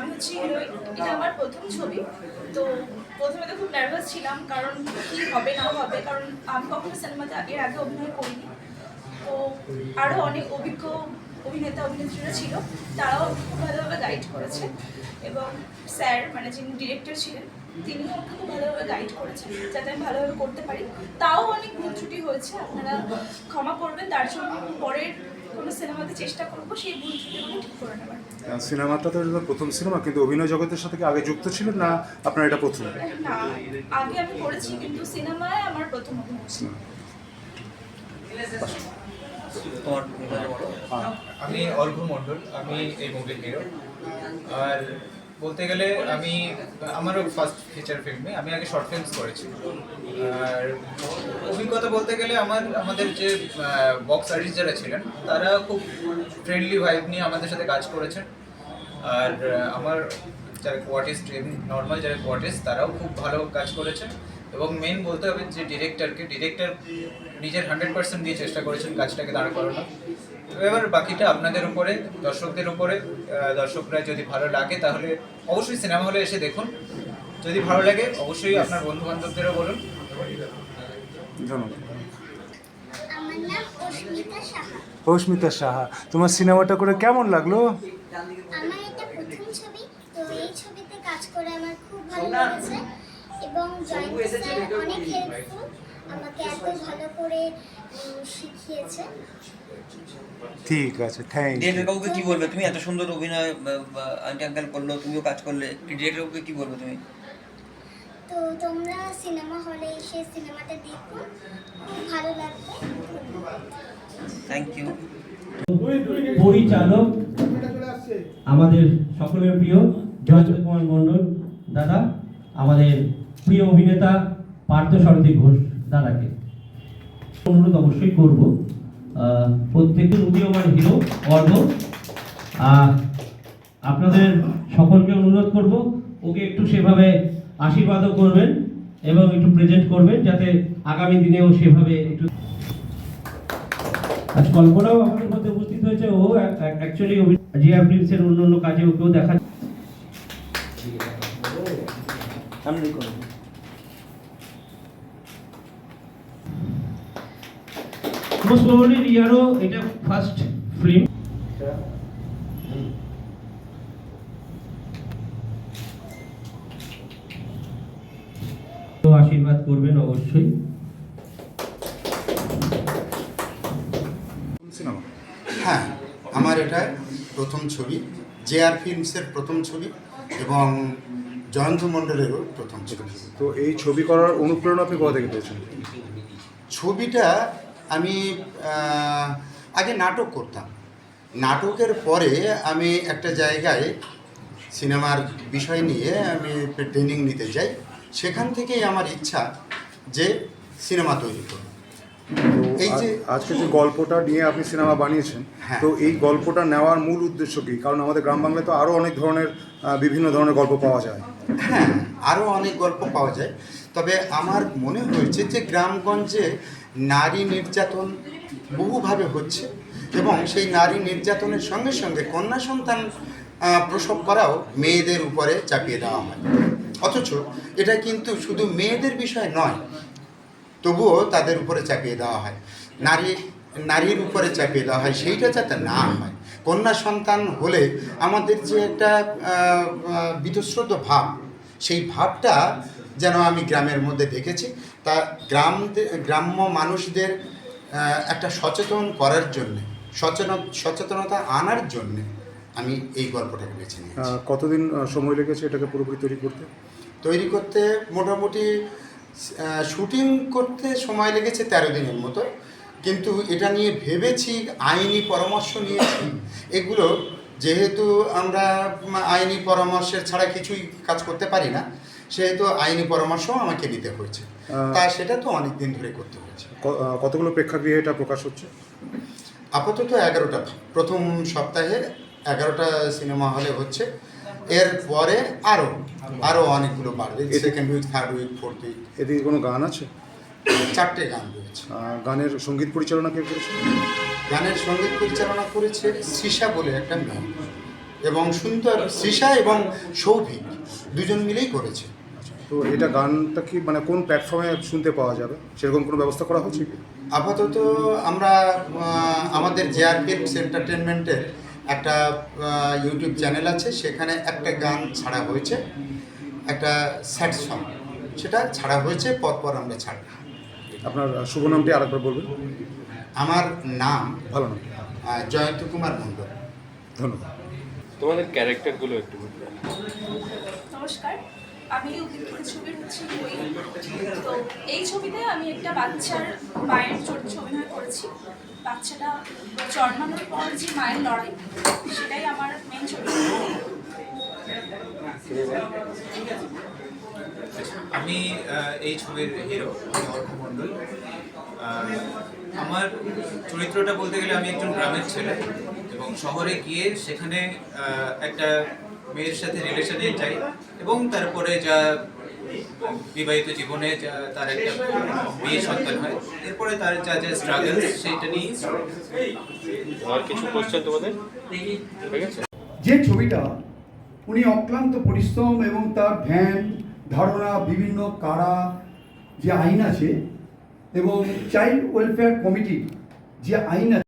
আমি হচ্ছি হিরোইন এটা আমার প্রথম ছবি। তো প্রথমে তো খুব নার্ভাস ছিলাম, কারণ কি হবে, না হবে, কারণ আমি কখনো সিনেমাতে এর আগে অভিনয় করিনি। তো আরও অনেক অভিজ্ঞ অভিনেতা, অভিনেত্রীরা ছিল, তারাও খুব ভালোভাবে গাইড করেছে। এবং স্যার মানে যিনি ডিরেক্টর ছিলেন, তিনিও আমাকে খুব ভালোভাবে গাইড করেছেন, যাতে আমি ভালোভাবে করতে পারি। তাও অনেক ভুল ত্রুটি হয়েছে, আপনারা ক্ষমা করবেন। তার জন্য পরের কোনো সিনেমাতে চেষ্টা করব সেই ভুল ত্রুটিগুলো ঠিক করে নেবার। সিনেমাটা তো এটা প্রথম সিনেমা কিন্তু অভিনয় জগতের সাথে কি আগে যুক্ত ছিলেন না আপনার এটা প্রথম? না আগে আমি করেছি কিন্তু সিনেমায় আমার প্রথম অভিনয় হ্যাঁ। আমি অর্ঘ্য মণ্ডল আমি এই মুভির হিরো আর বলতে গেলে আমি, আমারও ফার্স্ট ফিচার ফিল্মে আমি আগে শর্ট ফিল্মস করেছি। আর অভিজ্ঞতা বলতে গেলে আমার, আমাদের যে বক্স আর্টিস্ট যারা ছিলেন, তারা খুব ফ্রেন্ডলি ভাইব নিয়ে আমাদের সাথে কাজ করেছেন। আর আমার যারা কোয়ার্টিস্ট নর্মাল যারা কোয়ার্টিস্ট তারাও খুব ভালো কাজ করেছেন। এবং মেন বলতে হবে যে ডিরেক্টরকে ডিরেক্টর নিজের হান্ড্রেড পার্সেন্ট দিয়ে চেষ্টা করেছেন কাজটাকে দাঁড় করানো এবার বাকিটা আপনাদের উপরে দর্শকদের উপরে দর্শকরা যদি ভালো লাগে তাহলে অবশ্যই সিনেমা হলে এসে দেখুন। যদি ভালো লাগে অবশ্যই আপনার বন্ধু বান্ধবদেরও বলুন অস্মিতা সাহা। অস্মিতা সাহা তোমার সিনেমাটা করে কেমন লাগল? আমার এটা প্রথম ছবি তো এই ছবিতে কাজ করে আমার খুব ভালো লেগেছে। এবং জয়ন্ত স্যার অনেক হেল্পফুল আমাকে এত ভালো করে শিখিয়েছে। ঠিক আছে থ্যাংক ইউ ডিরেক্টর বাবুকে কি বলবে? তুমি এত সুন্দর অভিনয় আন্টি আঙ্কেল করল তুমিও কাজ করলে। ডিরেক্টর বাবুকে কি বলবে তুমি? তো তোমরা সিনেমা হলে এসে সিনেমাটা দেখো। খুব ভালো লাগবে। থ্যাংক ইউ পরিচালক আমাদের সকলের প্রিয় জয়ন্ত কুমার মণ্ডল। দাদা আমাদের প্রিয় অভিনেতা পার্থ সারথী ঘোষ। দাদাকে অনুরোধ অবশ্যই করব। আহ, প্রত্যেকের উদীয়মান হিরো আহ, আপনাদের সকলকে অনুরোধ করব ওকে একটু সেভাবে আশীর্বাদও করবেন এবং একটু প্রেজেন্ট করবেন যাতে আগামী দিনেও সেভাবে একটু আজ কল্পনাও আমাদের মধ্যে উপস্থিত হয়েছে। ও অ্যাকচুয়ালি জিআর ফিল্মসের অন্য অন্য কাজে ওকেও দেখা সামনে মোস্ট প্রবাবলি রিয়ারও এটা ফার্স্ট ফিল্ম তো আশীর্বাদ করবেন অবশ্যই। হ্যাঁ আমার এটা প্রথম ছবি জে আর ফিল্মসের প্রথম ছবি এবং জয়ন্ত মণ্ডলেরও প্রথম ছবি। তো এই ছবি করার অনুপ্রেরণা আপনি কোথা থেকে পেয়েছেন? ছবিটা আমি আগে নাটক করতাম। নাটকের পরে আমি একটা জায়গায় সিনেমার বিষয় নিয়ে আমি ট্রেনিং নিতে যাই। সেখান থেকেই আমার ইচ্ছা যে সিনেমা তৈরি করব। এই যে- আজকে যে গল্পটা নিয়ে আপনি সিনেমা বানিয়েছেন হ্যাঁ। তো এই গল্পটা নেওয়ার মূল উদ্দেশ্য কি? কারণ আমাদের গ্রাম বাংলায় তো আরও অনেক ধরনের বিভিন্ন ধরনের গল্প পাওয়া যায়। হ্যাঁ আরও অনেক গল্প পাওয়া যায়। তবে আমার মনে হয়েছে যে গ্রামগঞ্জে নারী নির্যাতন বহুভাবে হচ্ছে এবং সেই নারী নির্যাতনের সঙ্গে সঙ্গে কন্যা সন্তান প্রসব করাও মেয়েদের উপরে চাপিয়ে দেওয়া হয়। অথচ এটা কিন্তু শুধু মেয়েদের বিষয় নয় তবুও তাদের উপরে চাপিয়ে দেওয়া হয়। নারী নারীর উপরে চাপিয়ে দেওয়া হয় সেইটা যাতে না হয়। কন্যা সন্তান হলে আমাদের যে একটা আহ, ভাব সেই ভাবটা যেন আমি গ্রামের মধ্যে দেখেছি। তা গ্রাম গ্রাম্য মানুষদের একটা সচেতন করার জন্যে সচেতন সচেতনতা আনার জন্যে আমি এই গল্পটাকে বেছে নিয়েছি। কতদিন সময় লেগেছে এটাকে পুরোপুরি তৈরি করতে? তৈরি করতে মোটামুটি শুটিং করতে সময় লেগেছে তেরো দিনের মতো। কিন্তু এটা নিয়ে ভেবেছি আইনি পরামর্শ নিয়েছি। এগুলো যেহেতু আমরা আইনি পরামর্শের ছাড়া কিছুই কাজ করতে পারি না সেহেতু আইনি পরামর্শ আমাকে নিতে হয়েছে। তা সেটা তো অনেক দিন ধরে করতে হয়েছে। কতগুলো প্রেক্ষাগৃহে এটা প্রকাশ হচ্ছে? আপাতত এগারোটা। প্রথম সপ্তাহে এগারোটা সিনেমা হলে হচ্ছে। এর পরে আরও আরও অনেকগুলো বাড়বে। Second week third week fourth week এদিকে কোনো গান আছে? চারটে গান রয়েছে। গানের সংগীত পরিচালনা কে করেছে? গানের সংগীত পরিচালনা করেছে সিসা বলে একটা মেয়ে। এবং সুন্দর সৃষা এবং সৌভিক দুজন মিলেই করেছে। তো এটা গানটা কি মানে কোন প্ল্যাটফর্মে শুনতে পাওয়া যাবে? সেরকম কোনো ব্যবস্থা করা হচ্ছে কি? আপাতত আমরা আমাদের জেআর ফিল্মস এন্টারটেনমেন্টের একটা ইউটিউব চ্যানেল আছে। সেখানে একটা গান ছাড়া হয়েছে। একটা স্যাড সং সেটা ছাড়া হয়েছে পরপর আমরা ছাড়ব। আপনার শুভ নামটি আরেকবার বলবেন? আমার নাম ভালো নাম জয়ন্ত কুমার মণ্ডল। ধন্যবাদ। তোমাদের ক্যারেক্টারগুলো একটু নমস্কার আমি উপেক্ষিত ছবির হচ্ছে বই। তো এই ছবিতে আমি একটা বাচ্চার মায়ের চরিত্রে অভিনয় করেছি। বাচ্চাটা জন্মানোর পর যে মায়ের লড়াই সেটাই আমার মেন চরিত্র। আমি এই ছবির হিরো আমি অর্ক মণ্ডল। আমার চরিত্রটা বলতে গেলে আমি একজন গ্রামের ছেলে এবং শহরে গিয়ে সেখানে আহ, একটা মেয়ের সাথে রিলেশনে যাই এবং তারপরে যা বিবাহিত জীবনে যা তার একটা বিয়ে সন্তান হয় এরপরে তার যা যা স্ট্রাগল সেইটা নিয়ে আর কিছু কোশ্চেন তোমাদের? ঠিক আছে। যে ছবিটা উনি অক্লান্ত পরিশ্রম এবং তার ধ্যান ধারণা বিভিন্ন কারা যে আইন আছে এবং চাইল্ড ওয়েলফেয়ার কমিটি যে আইন আছে